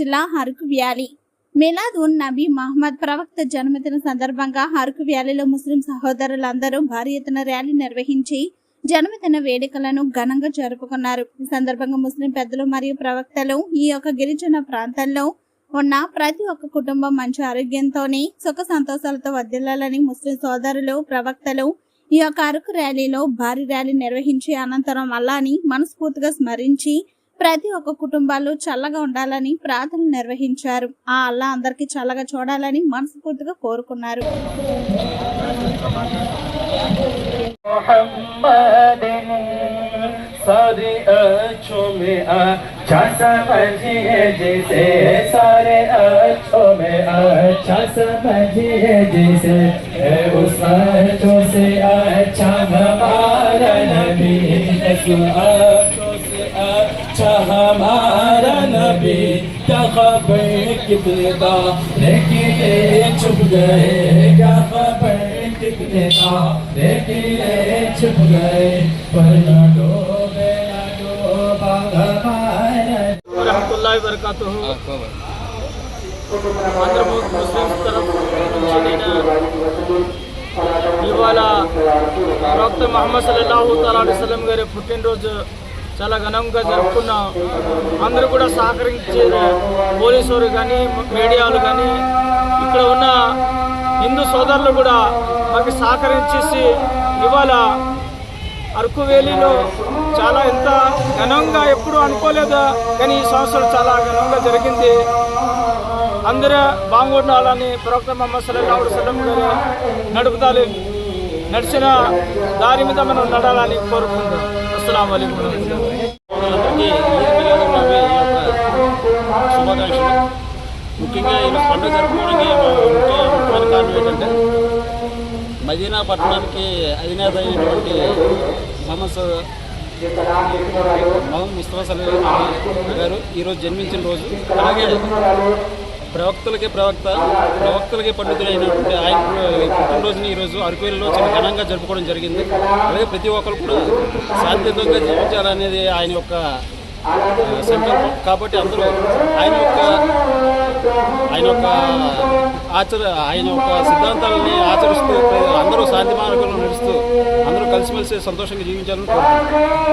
జిల్లా అరకు వ్యాలీ. మిలాద్ ఉన్ నబీ మహమ్మద్ ప్రవక్త జన్మదిన సందర్భంగా అరకు వ్యాలీలో ముస్లిం సహోదరులందరూ భారీ ఎత్తున ర్యాలీ నిర్వహించి జన్మదిన వేడుకలను ఘనంగా జరుపుకున్నారు. ఈ సందర్భంగా ముస్లిం పెద్దలు మరియు ప్రవక్తలు ఈ యొక్క గిరిజన ప్రాంతంలో ఉన్న ప్రతి ఒక్క కుటుంబం మంచి ఆరోగ్యంతోనే సుఖ సంతోషాలతో వర్ధిల్లాలని ముస్లిం సోదరులు ప్రవక్తలు ఈ యొక్క అరకు ర్యాలీలో భారీ ర్యాలీ నిర్వహించి అనంతరం అల్లాని మనస్ఫూర్తిగా స్మరించి ప్రతి ఒక్క కుటుంబాలు చల్లగా ఉండాలని ప్రార్థనలు నిర్వహించారు ఆ అల్లా అందరికీ చల్లగా చూడాలని మనస్ఫూర్తిగా కోరుకున్నారు मोहम्मद सारे अच्छों में अच्छा समझिए जिसे सारे अच्छों में अच्छा समझिए जिसे है उस अच्छों से अच्छा हमारा नबी हमारा नबी क्या खबर कितने दा लेकिन छुप गए क्या खबर कितने दा लेकिन छुप गए पर न डूबे न डूबा हमारा వరహతుల్లాహి వరకాతుహు ఆంధ్రప్రదేశ్ ముస్లిం తరఫు నుంచి నేను ఇవాళ ప్రవక్త మహమ్మద్ సల్లల్లాహు తాలా వసల్లం గారి పుట్టినరోజు చాలా ఘనంగా జరుపుకున్నాం అందరూ కూడా సహకరించే పోలీసు వారు కానీ మీడియాలు కానీ ఇక్కడ ఉన్న హిందూ సోదరులు కూడా మాకు సహకరించేసి ఇవాళ అరకు వ్యాలీలో చాలా ఎంత ఘనంగా ఎప్పుడు అనుకోలేదు కానీ ఈ సంవత్సరం చాలా ఘనంగా జరిగింది. అందరూ బాగుండాలని ప్రవక్త మహమ్మద్ సల్లల్లాహు సలం వసల్లం గారు నడుపుతారు నడిచిన దారి మీద మనం నడాలని కోరుకుంటాం అస్సలం అయికం శుభాకాంక్షలు ముఖ్యంగా ఈ పండుగ జరుపుకోవడానికి ముఖ్య ముఖ్యమైన కారణం ఏంటంటే మదీనా పట్టణానికి అధినేత అయినటువంటి మహమ్మద్ మహమ్మద్ ముస్తఫా సలీ గారు ఈరోజు జన్మించిన రోజు అలాగే ప్రవక్తలకే ప్రవక్త ప్రవక్తలకే పండితుడైనటువంటి ఆయన పుట్టినరోజుని ఈరోజు అరకువేలలో చాలా ఘనంగా జరుపుకోవడం జరిగింది. అలాగే ప్రతి ఒక్కరు కూడా శాంతియుతంగా జీవించాలనేది ఆయన యొక్క సంకల్పం. కాబట్టి అందరూ ఆయన యొక్క ఆయన యొక్క ఆచర ఆయన యొక్క సిద్ధాంతాలని ఆచరిస్తూ అందరూ శాంతి మార్గంలో నడుస్తూ అందరూ కలిసిమెలిసి సంతోషంగా జీవించాలని కోరుకుంటున్నాను